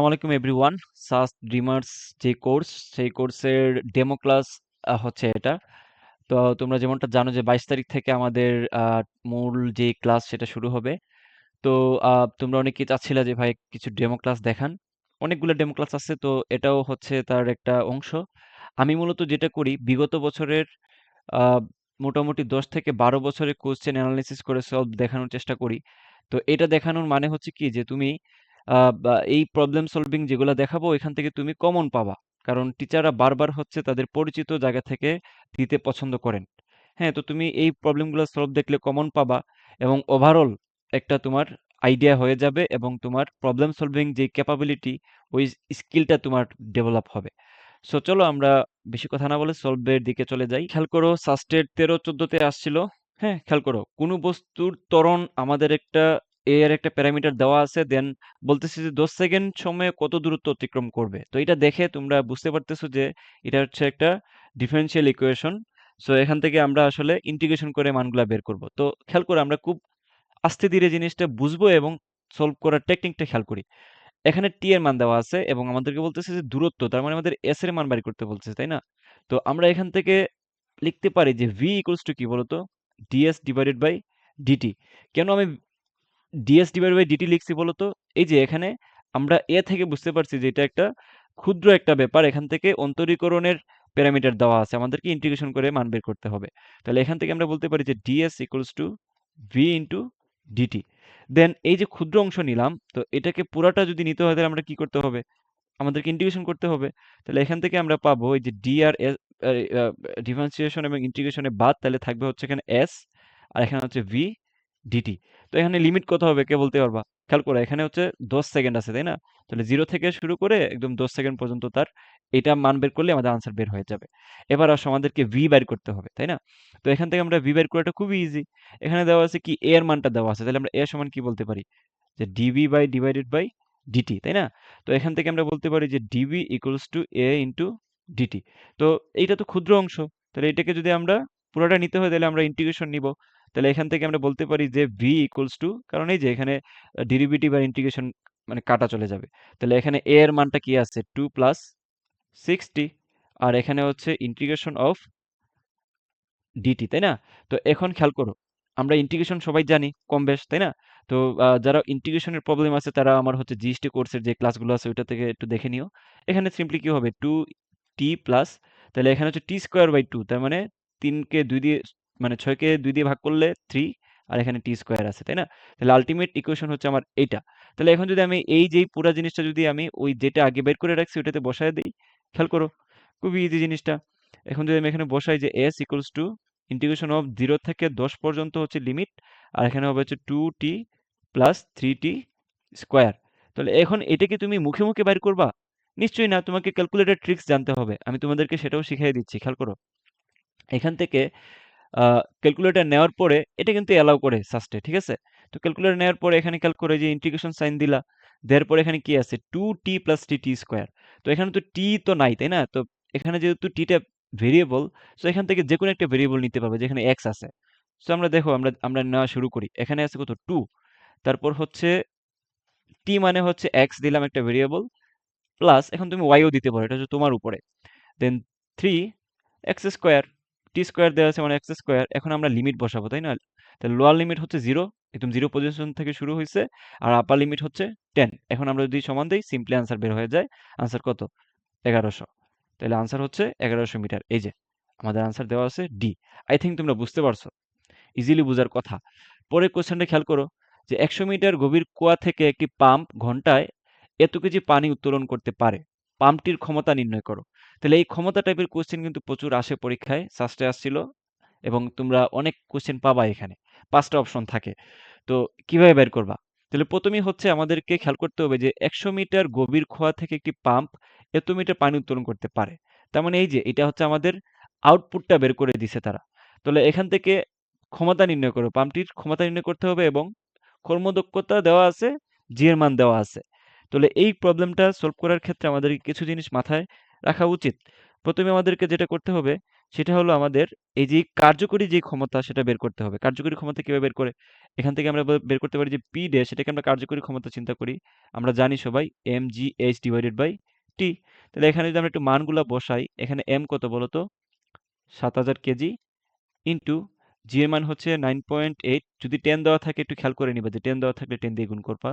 আসসালামু আলাইকুম everyone. SaaS dreamers যে কোর্স, সেই কোর্সের ডেমো ক্লাস হচ্ছে এটা। তো তোমরা যেমনটা জানো যে বাইশ তারিখ থেকে আমাদের মূল যে ক্লাস সেটা শুরু হবে। তো তোমরা অনেকেই চাচ্ছিলা যে ভাই কিছু ডেমো ক্লাস দেখান। অনেকগুলো ডেমো ক্লাস আছে, তো এটাও হচ্ছে তার একটা অংশ। আমি মূলত যেটা করি, বিগত বছরের মোটামুটি দশ থেকে বারো বছরের কোশ্চেন অ্যানালিসিস করে সলভ দেখানোর চেষ্টা করি। তো এটা দেখানোর মানে হচ্ছে কি যে তুমি এই প্রবলেম সলভিং যেগুলো দেখাবো এখান থেকে তুমি কমন পাবা। কারণ টিচাররা বারবার হচ্ছে তাদের পরিচিত জায়গা থেকে দিতে পছন্দ করেন। হ্যাঁ তো তুমি এই প্রবলেমগুলো সলভ দেখলে কমন পাবা এবং ওভারঅল একটা তোমার আইডিয়া হয়ে যাবে এবং তোমার প্রবলেম সলভিং যে ক্যাপাবিলিটি ওই স্কিলটা তোমার ডেভেলপ হবে। সো চলো আমরা বেশি কথা না বলে সলভের দিকে চলে যাই। খেয়াল করো সাস্টের তেরো, চোদ্দতে আসছিল। হ্যাঁ খেয়াল করো, কোনো বস্তুর ত্বরণ আমাদের একটা এ এর একটা প্যারামিটার দেওয়া আছে, দেন বলতেছে যে, দশ সেকেন্ড সময়ে কত দূরত্ব অতিক্রম করবে? তো এটা দেখে তোমরা বুঝতে পারতেছো যে, এটা হচ্ছে একটা ডিফারেন্সিয়াল ইকুয়েশন সো এখান থেকে আমরা আসলে ইন্টিগ্রেশন করে মানগুলা বের করব। তো খেয়াল করে আমরা খুব আস্তে ধীরে জিনিসটা বুঝব এবং সলভ করার টেকনিকটা খেয়াল করি। এখানে টি এর মান দেওয়া আছে এবং আমাদেরকে বলতেছে যে, দূরত্ব তার মানে আমাদের এস এর মান বাড়ি করতে বলছে তাই না? তো আমরা এখান থেকে লিখতে পারি যে ভি ইকুয়ালস টু কি বলতো? ডিএস ডিভাইডেড বাই ডিটি কেন আমি ডিএস ডিভাইড বাই ডিটি লিখছি বলতো? এই যে এখানে আমরা এ থেকে বুঝতে পারছি যে এটা একটা ক্ষুদ্র একটা ব্যাপার। এখান থেকে অন্তরীকরণের প্যারামিটার দেওয়া আছে। আমাদেরকে ইন্টিগ্রেশন করে মান বের করতে হবে। তাহলে এখান থেকে আমরা বলতে পারি যে DS equals to V into DT then এই যে ক্ষুদ্র অংশ নিলাম, তো এটাকে পুরাটা যদি নিতে হয় তাহলে আমরা কি করতে হবে? আমাদেরকে ইন্টিগ্রেশন করতে হবে। তাহলে এখান থেকে আমরা পাবো এই যে ডি আর এস ডিফারেন্সিয়েশন এবং ইন্টিগ্রেশনে বাদ। তাহলে থাকবে হচ্ছে এখানে এস আর এখানে হচ্ছে ভি ডিটি তো এখানে লিমিট কত হবে কে বলতে পারবা? খেয়াল করো, এখানে হচ্ছে দশ সেকেন্ড আছে, তাই না? তাহলে জিরো থেকে শুরু করে একদম দশ সেকেন্ড পর্যন্ত তার এটা মান বের করলে আমাদের আনসার বের হয়ে যাবে। এবার আসো আমাদেরকে ভি বের করতে হবে, তাই না? তো এখান থেকে আমরা ভি বের করাটা খুবই ইজি এখানে দেওয়া আছে কি এ এর মানটা দেওয়া আছে, তাহলে আমরা এ সমান কি বলতে পারি? যে D V by divided by D T তাই না? তো এখান থেকে আমরা বলতে পারি যে D V equals to A into D T তো এইটা তো ক্ষুদ্র অংশ, তাহলে এটাকে যদি আমরা পুরোটা নিতে হয়, তাহলে আমরা ইন্টিগ্রেশন নিব। তাহলে এখান থেকে আমরা বলতে পারি যে ভি ইকুয়ালস টু কারণ এই যে এখানে ডেরিভেটিভ আর ইন্টিগ্রেশন মানে কাটা চলে যাবে। তাহলে এখানে এ এর মানটা কি আছে? টু প্লাস সিক্সটি আর এখানে হচ্ছে ইন্টিগ্রেশন অফ ডিটি তাই না? তো এখন খেয়াল করো, আমরা ইন্টিগ্রেশন সবাই জানি, কম বেশ, তাই না? তো যারা ইন্টিগ্রেশনের প্রবলেম আছে, তারা আমার হচ্ছে জিএসটি কোর্সের যে ক্লাসগুলো আছে, ওইটা থেকে একটু দেখে নিও। এখানে সিম্পলি কি হবে? টু টি প্লাস তাহলে এখানে হচ্ছে টি স্কোয়ার বাই টু তার মানে তিনকে দুই দিয়ে মানে ছয়কে দুই দিয়ে ভাগ করলে থ্রি আর এখানে টি স্কোয়ার আছে, তাই না? তাহলে আলটিমেট ইকুয়েশন হচ্ছে আমার এটা। তাহলে এখন যদি আমি এই যেই পুরো জিনিসটা যদি আমি ওই যেটা আগে বের করে রাখছি ওটাতে বসায় দিই, খেয়াল করো, খুবই ইজি জিনিসটা। এখন যদি আমি এখানে বসাই যে S equals to integration of zero থেকে দশ পর্যন্ত হচ্ছে লিমিট আর এখানে হবে হচ্ছে two T plus three T square তাহলে এখন এটা কি তুমি মুখে মুখে বাইর করবা? নিশ্চয়ই না, তোমাকে ক্যালকুলেটর ট্রিক্স জানতে হবে। আমি তোমাদেরকে সেটাও শিখিয়ে দিচ্ছি, খেয়াল করো। এখান থেকে ক্যালকুলেটর নেওয়ার পরে এটা কিন্তু অ্যালাউ করে সাস্টে ঠিক আছে? তো ক্যালকুলেটর নেওয়ার পরে এখানে খেয়াল করে যে ইন্টিগ্রেশন সাইন দিলা, দেওয়ার পরে এখানে কি আছে? Two T plus T T square তো এখানে তো টি তো নাই, তাই না? তো এখানে যেহেতু টিটা ভেরিয়েবল সো এখান থেকে যে কোনো একটা ভেরিয়েবল নিতে পারবে যেখানে এক্স আছে। সো আমরা দেখো, আমরা আমরা নেওয়া শুরু করি। এখানে আছে কত? টু তারপর হচ্ছে টি মানে হচ্ছে এক্স দিলাম একটা ভেরিয়েবল প্লাস এখন তুমি ওয়াইও দিতে পারো, এটা হচ্ছে তোমার উপরে। Then three X square T square দেওয়া আছে মানে এক্স স্কোয়ার এখন আমরা লিমিট বসাবো, তাই না? তাহলে লোয়ার লিমিট হচ্ছে জিরো একদম জিরো পজিশন থেকে শুরু হয়েছে আর আপার লিমিট হচ্ছে টেন এখন আমরা যদি সমান দিই সিম্পলি আনসার বের হয়ে যায় আনসার কত? এগারোশো। তাহলে আনসার হচ্ছে এগারোশো মিটার। এই যে, আমাদের আনসার দেওয়া আছে ডি আই থিঙ্ক তোমরা বুঝতে পারছ। ইজিলি বোঝার কথা। পরে কোশ্চেনটা খেয়াল করো, যে একশো মিটার গভীর কুয়া থেকে একটি পাম্প ঘন্টায় এত কেজি পানি উত্তোলন করতে পারে। পাম্পটির ক্ষমতা নির্ণয় করো। তাহলে এই ক্ষমতা টাইপের কোশ্চেন কিন্তু প্রচুর আসে পরীক্ষায় সাস্টে আসছিল এবং তোমরা অনেক কোশ্চেন পাবা এখানে, পাঁচটা অপশন থাকে। তো কীভাবে বের করবা? তাহলে প্রথমেই হচ্ছে আমাদেরকে খেয়াল করতে হবে যে একশো মিটার গভীর খোয়া থেকে একটি পাম্প এত মিটার পানি উত্তোলন করতে পারে। তার মানে এই যে এটা হচ্ছে আমাদের আউটপুটটা বের করে দিছে তারা। তাহলে এখান থেকে ক্ষমতা নির্ণয় করো পাম্পটির ক্ষমতা নির্ণয় করতে হবে এবং কর্মদক্ষতা দেওয়া আছে জি এর মান দেওয়া আছে। তাহলে এই প্রবলেমটা সলভ করার ক্ষেত্রে আমাদের কিছু জিনিস মাথায় রাখা উচিত। প্রথমে আমাদেরকে যেটা করতে হবে, সেটা হলো আমাদের এই যে কার্যকরী যে ক্ষমতা, সেটা বের করতে হবে। কার্যকরী ক্ষমতা কীভাবে বের করে? এখান থেকে আমরা বের করতে পারি যে পি ডে সেটাকে আমরা কার্যকরী ক্ষমতা চিন্তা করি। আমরা জানি সবাই M G H divided by T তাহলে এখানে যদি আমরা একটু মানগুলা বসাই, এখানে এম কত বলতো? সাত হাজার কেজি ইন্টু জি এর মান হচ্ছে নাইন পয়েন্ট এইট যদি টেন দেওয়া থাকে, একটু খেয়াল করে নিবা যে টেন দেওয়া থাকলে টেন দিয়ে গুণ করবা।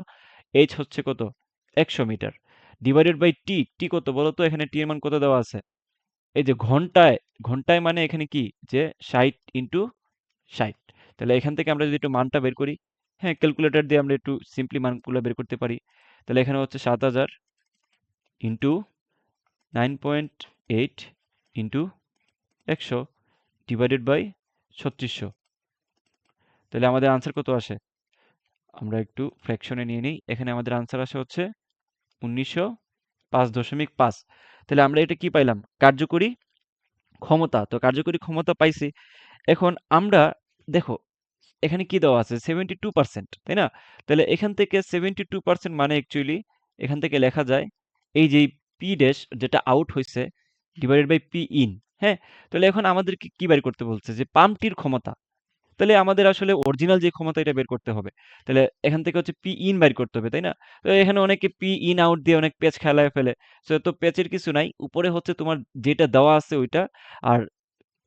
এইচ হচ্ছে কত? একশো মিটার। ডিভাইডেড বাই টি টি কত? বলো তো এখানে টি এর মান কত দেওয়া আছে? এই যে ঘন্টায় ঘন্টায় মানে এখানে কি? যে ষাট ইন্টু ষাট। তাহলে এখান থেকে আমরা যদি একটু মানটা বের করি হ্যাঁ ক্যালকুলেটর দিয়ে আমরা একটু সিম্পলি মানগুলো বের করতে পারি। তাহলে এখানে হচ্ছে সাত হাজার into nine point eight into একশো ডিভাইডেড বাই ছত্রিশশো। তাহলে আমাদের আনসার কত আসে? আমরা একটু ফ্র্যাকশনে নিয়ে নিই। এখানে আমাদের আনসার আসে হচ্ছে উনিশশো পাঁচ দশমিক পাঁচ। তাহলে আমরা এটা কি পাইলাম? কার্যকরী ক্ষমতা। তো কার্যকরী ক্ষমতা পাইছি। এখন আমরা, দেখো, এখানে কি দেওয়া আছে? সেভেন্টি টু পার্সেন্ট তাই না? তাহলে এখান থেকে সেভেন্টি টু পার্সেন্ট মানে অ্যাকচুয়ালি এখান থেকে লেখা যায় এই যে পি ড্যাশ যেটা আউট হয়েছে ডিভাইডেড বাই পি ইন হ্যাঁ? তাহলে এখন আমাদেরকে কি বের করতে বলছে? যে পাম্পটির ক্ষমতা। তাহলে আমাদের আসলে অরিজিনাল যে ক্ষমতা এটা বের করতে হবে। তাহলে এখান থেকে হচ্ছে পি ইন বের করতে হবে, তাই না? তো এখানে অনেকে পি ইন আউট দিয়ে অনেক পেজ খেলায় ফেলে। তো পেচের কিছু নাই। উপরে হচ্ছে তোমার যেটা দেওয়া আছে ওইটা। আর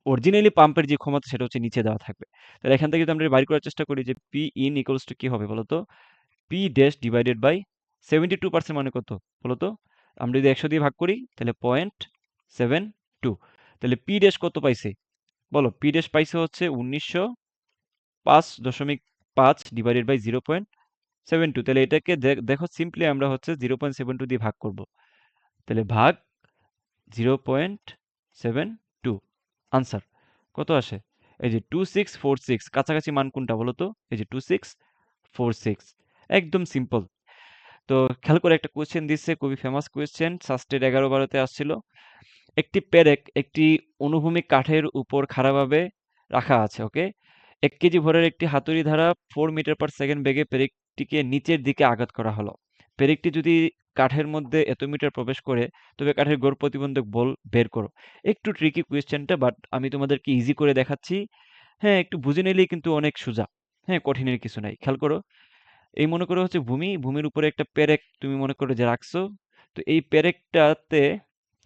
অরিজিনালি পাম্পের যে ক্ষমতা সেটা হচ্ছে নিচে দেওয়া থাকবে। তাহলে এখান থেকে যদি আমরা বাইর করার চেষ্টা করি যে পি ইন ইকুয়ালস টু কি হবে বলতো? P dash divided by seventy two percent মানে কত বলতো? আমরা যদি একশো দিয়ে ভাগ করি, তাহলে পয়েন্ট সেভেন টু তাহলে পি ড্যাশ কত পাইছে? বলো পি ড্যাশ পাইছে হচ্ছে উনিশশো পাঁচ দশমিক পাঁচ divided by zero point seven two তাহলে এটাকে দেখো সিম্পলি আমরা হচ্ছে জিরো পয়েন্ট সেভেন টু দিয়ে ভাগ করব। তাহলে ভাগ zero point seven two answer কত আসে? এই যে টু সিক্স ফোর সিক্স কাছাকাছি মান কোনটা বলো তো? এই যে টু সিক্স ফোর সিক্স একদম সিম্পল তো খেয়াল করে একটা কোয়েশ্চেন দিচ্ছে, খুবই ফেমাস কোয়েশ্চেন সাস্টের এগারো বারোতে আসছিল। একটি পেরেক একটি অনুভূমিক কাঠের উপর খাড়াভাবে রাখা আছে ওকে এক কেজি ভরের একটি হাতুড়ি ধারা ফোর মিটার পার সেকেন্ড বেগে পেরেকটিকে নিচের দিকে আঘাত করা হলো। পেরেকটি যদি কাঠের মধ্যে এত মিটার প্রবেশ করে, তবে কাঠের গড় প্রতিবন্ধক বল বের করো। একটু ট্রিকি কোয়েশ্চেনটা বাট আমি তোমাদেরকে ইজি করে দেখাচ্ছি। হ্যাঁ একটু বুঝে নিলেই কিন্তু অনেক সোজা। হ্যাঁ কঠিনের কিছু নাই। খেয়াল করো। এই মনে করো হচ্ছে ভূমি। ভূমির উপরে একটা পেরেক তুমি মনে করো যে রাখছো। তো এই পেরেকটাতে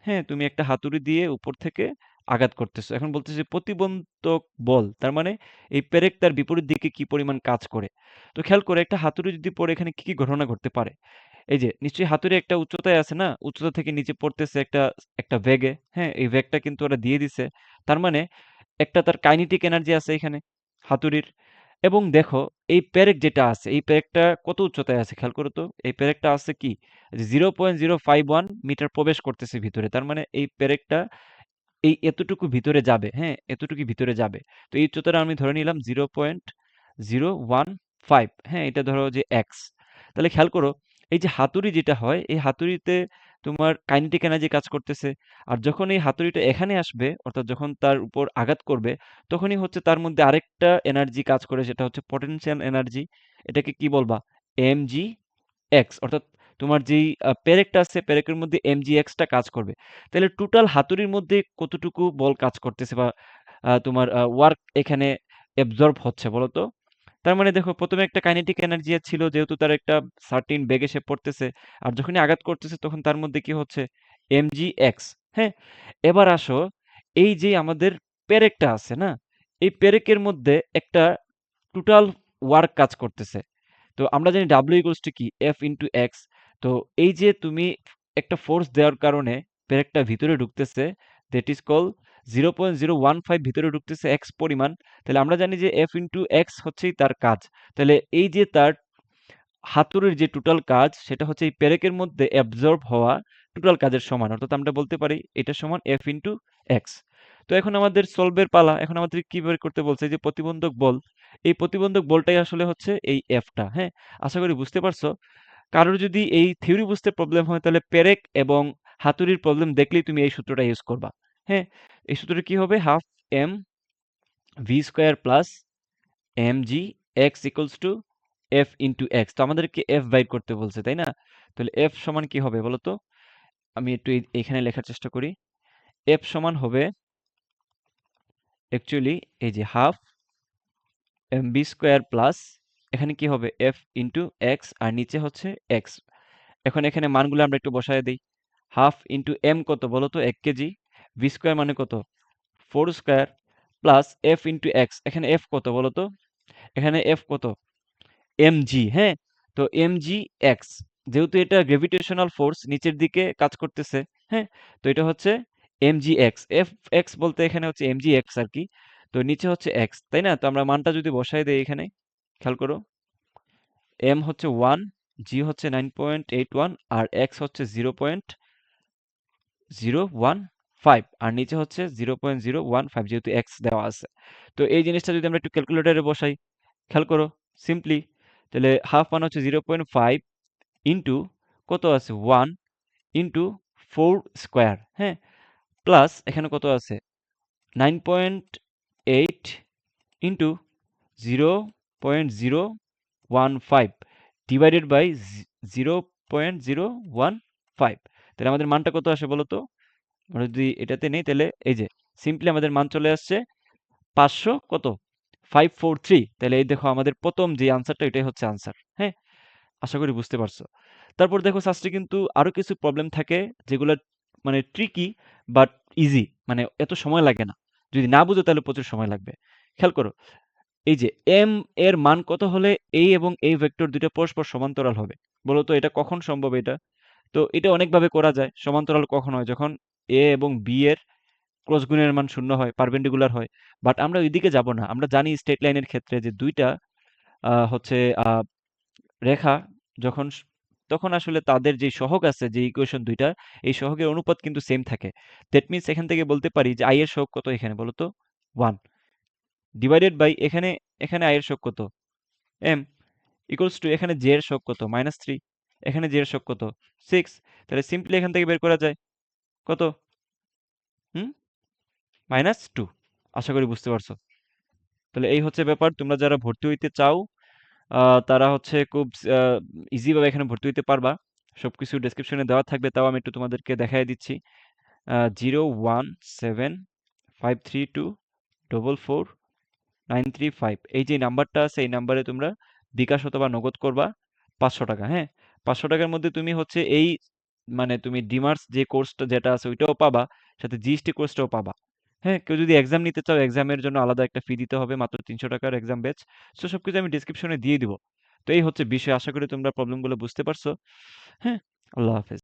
হ্যাঁ তুমি একটা হাতুড়ি দিয়ে উপর থেকে আঘাত করতেছো। এখন বলতেছে প্রতিবন্ধক বল। তার মানে এই পেরেক তার বিপরীত দিকে কি পরিমাণ কাজ করে? তো খেয়াল করে একটা হাতুড়ি যদি পড়ে, এখানে কি কি ঘটনা ঘটতে পারে? এই যে, নিশ্চয়ই হাতুড়ি একটা উচ্চতায় আছে না? উচ্চতা থেকে নিচে পড়তেছে একটা একটা ভেগে। হ্যাঁ এই ভেগটা কিন্তু ওরা দিয়ে দিছে। তার মানে একটা তার কাইনেটিক এনার্জি আছে এখানে, হাতুড়ির। এবং দেখো, এই পেরেক যেটা আছে, এই পেরেকটা কত উচ্চতায় আছে খেয়াল করো তো? এই পেরেকটা আছে কি? Zero point zero five one metre প্রবেশ করতেছে ভিতরে। তার মানে এই পেরেকটা এই এতটুকু ভিতরে যাবে হ্যাঁ? এতটুকু ভিতরে যাবে। তো এই উচ্চতাটা আমি ধরে নিলাম zero point zero one five হ্যাঁ? এটা ধরো যে এক্স তাহলে খেয়াল করো, এই যে হাতুড়ি যেটা হয়, এই হাতুড়িতে তোমার কাইনেটিক এনার্জি কাজ করতেছে। আর যখন এই হাতুড়িটা এখানে আসবে, অর্থাৎ যখন তার উপর আঘাত করবে, তখনই হচ্ছে তার মধ্যে আরেকটা এনার্জি কাজ করে, সেটা হচ্ছে পটেনশিয়াল এনার্জি। এটাকে কি বলবা? এম জি এক্স অর্থাৎ তোমার যেই পেরেকটা আছে, পেরেকের মধ্যে এম জি এক্সটা কাজ করবে। তাহলে টোটাল হাতুড়ির মধ্যে কতটুকু বল কাজ করতেছে বা তোমার ওয়ার্ক এখানে অ্যাবজর্ব হচ্ছে বলো তো? তার মানে দেখো, প্রথমে একটা কাইনেটিক এনার্জি ছিল, যেহেতু তার একটা সার্টিন বেগে সে পড়তেছে, আর যখনই আঘাত করতেছে তখন তার মধ্যে কি হচ্ছে? এমজি এক্স হ্যাঁ? এবার আসো, এই যে আমাদের পেরেকটা আছে, না? এই পেরেকের মধ্যে একটা টোটাল ওয়ার্ক কাজ করতেছে। তো আমরা জানি ডাব্লিউ ইকুয়ালস টু কি? এফ ইন্টু এক্স তো এই যে তুমি একটা ফোর্স দেওয়ার কারণে পেরেকটা ভিতরে ঢুকতেছে that is call zero point zero one five ভিতরে ঢুকতেছে এক্স পরিমাণ, তাহলে আমরা জানি যে এফ ইন্টু এক্স হচ্ছেই তার কাজ। তাহলে এই যে তার হাতুড়ির যে টোটাল কাজ, সেটা হচ্ছে এই পেরেকের মধ্যে অ্যাবজর্ব হওয়া টোটাল কাজের সমান, অর্থাৎ আমরা বলতে পারি এটা সমান এফ ইন্টু এক্স তো এখন আমাদের সলভের পালা, এখন আমাদের কি বের করতে বলছে? যে প্রতিবন্ধক বল, এই প্রতিবন্ধক বলটাই আসলে হচ্ছে এই এফটা হ্যাঁ? আশা করি বুঝতে পারছ। কারোর যদি এই থিওরি বুঝতে প্রবলেম হয়, তাহলে পেরেক এবং হাতুড়ির প্রবলেম দেখলেই তুমি এই সূত্রটা ইউজ করবা। হ্যাঁ? এই সূত্রটা কি হবে? Half M V square plus M G X equals to F into X তো আমাদেরকে এফ বাইর করতে বলছে, তাই না? তাহলে এফ সমান কি হবে বলো তো আমি একটু এখানে লেখার চেষ্টা করি। এফ সমান হবে অ্যাকচুয়ালি এই যে half M B square plus এখানে কি হবে? এফ ইন্টু এক্স আর নিচে হচ্ছে এক্স এখন এখানে মানগুলো আমরা একটু বসায় দিই। হাফ ইন্টু এম কত বলো তো? এক কেজি। ভি স্কোয়ার মানে কত? Four square plus F into X এখানে এফ কত বলো তো? এখানে এফ কত? এম জি হ্যাঁ? তো এম জি এক্স যেহেতু এটা গ্রেভিটেশনাল ফোর্স নিচের দিকে কাজ করতেছে হ্যাঁ? তো এটা হচ্ছে M G X F X বলতে এখানে হচ্ছে এম জি এক্স আর কি। তো নিচে হচ্ছে এক্স তাই না? তো আমরা মানটা যদি বসাই দেই এখানে। খেয়াল করো। এম হচ্ছে ওয়ান জি হচ্ছে নাইন পয়েন্ট এইট ওয়ান আর এক্স হচ্ছে zero point zero one five আর নিচে হচ্ছে zero point zero one five যেহেতু এক্স দেওয়া আছে। তো এই জিনিসটা যদি আমরা একটু ক্যালকুলেটারে বসাই, খেয়াল করো সিম্পলি তাহলে হাফ মানে হচ্ছে জিরো পয়েন্ট ফাইভ ইন্টু কত আছে? ওয়ান ইন্টু ফোর স্কোয়ার হ্যাঁ? প্লাস এখানে কত আছে? Nine point eight into zero point zero one five divided by zero point zero one five তাহলে আমাদের মানটা কত আসে বলো তো? আমরা যদি এটাতে নেই তাহলে এই যে সিম্পলি আমাদের মান চলে আসছে পাঁচশো কত? ফাইভ ফোর থ্রি তাহলে এই দেখো আমাদের প্রথম যে আনসারটা এটাই হচ্ছে আনসার হ্যাঁ? আশা করি বুঝতে পারছ। তারপর দেখো শাস্ত্রে কিন্তু আরও কিছু প্রবলেম থাকে যেগুলো মানে ট্রিকি বাট ইজি মানে এত সময় লাগে না। যদি না বুঝো তাহলে প্রচুর সময় লাগবে। খেয়াল করো এই যে এম এর মান কত হলে এই এবং এই ভেক্টর দুটো পরস্পর সমান্তরাল হবে? বলো তো, এটা কখন সম্ভব এটা? তো এটা অনেকভাবে করা যায়, সমান্তরাল কখন হয়? যখন এ এবং বি এর ক্রস গুণের মান শূন্য হয় পারপেন্ডিকুলার হয় বাট আমরা ওইদিকে যাব না। আমরা জানি স্ট্রেট লাইনের ক্ষেত্রে যে দুইটা হচ্ছে রেখা যখন তখন আসলে তাদের যে সহগ আছে, যে ইকুয়েশন দুইটা, এই সহগের অনুপাত কিন্তু সেম থাকে। দ্যাট মিনস এখান থেকে বলতে পারি যে আই এর সহগ কত এখানে? বলো তো ওয়ান ডিভাইডেড বাই এখানে এখানে আই শোক কত? এম ইকুয়ালস টু এখানে জে এর সহগ কত? মাইনাস থ্রি এখানে জের শোক কত? সিক্স তাহলে সিম্পলি এখান থেকে বের করা যায়। কত? হুম? মাইনাস টু আশা করি বুঝতে পারছ। তাহলে এই হচ্ছে ব্যাপার। তোমরা যারা ভর্তি হইতে চাও তারা হচ্ছে খুব ইজিভাবে এখানে ভর্তি হইতে পারবা। সব কিছু ডেসক্রিপশনে দেওয়া থাকবে, তাও আমি একটু তোমাদেরকে দেখাই দিচ্ছি। Zero one seven five three two double four nine three five, এই যে নাম্বারটা আছে, এই নাম্বারে তোমরা বিকাশ অথবা নগদ করবা পাঁচশো টাকা হ্যাঁ? পাঁচশো টাকার মধ্যে তুমি হচ্ছে এই মানে তুমি ডিমার্স যে কোর্সটা যেটা আছে ওইটাও পাবা, সাথে জিএসটি কোর্সটাও পাবা হ্যাঁ? কেউ যদি এক্সাম নিতে চাও, এক্সামের জন্য আলাদা একটা ফি দিতে হবে, মাত্র তিনশো টাকার এক্সাম ব্যাচ। তো সবকিছু আমি ডিসক্রিপশনে দিয়ে দিব। তো এই হচ্ছে বিষয়, আশা করি তোমরা প্রবলেমগুলো বুঝতে পারছ হ্যাঁ? আল্লাহ হাফেজ।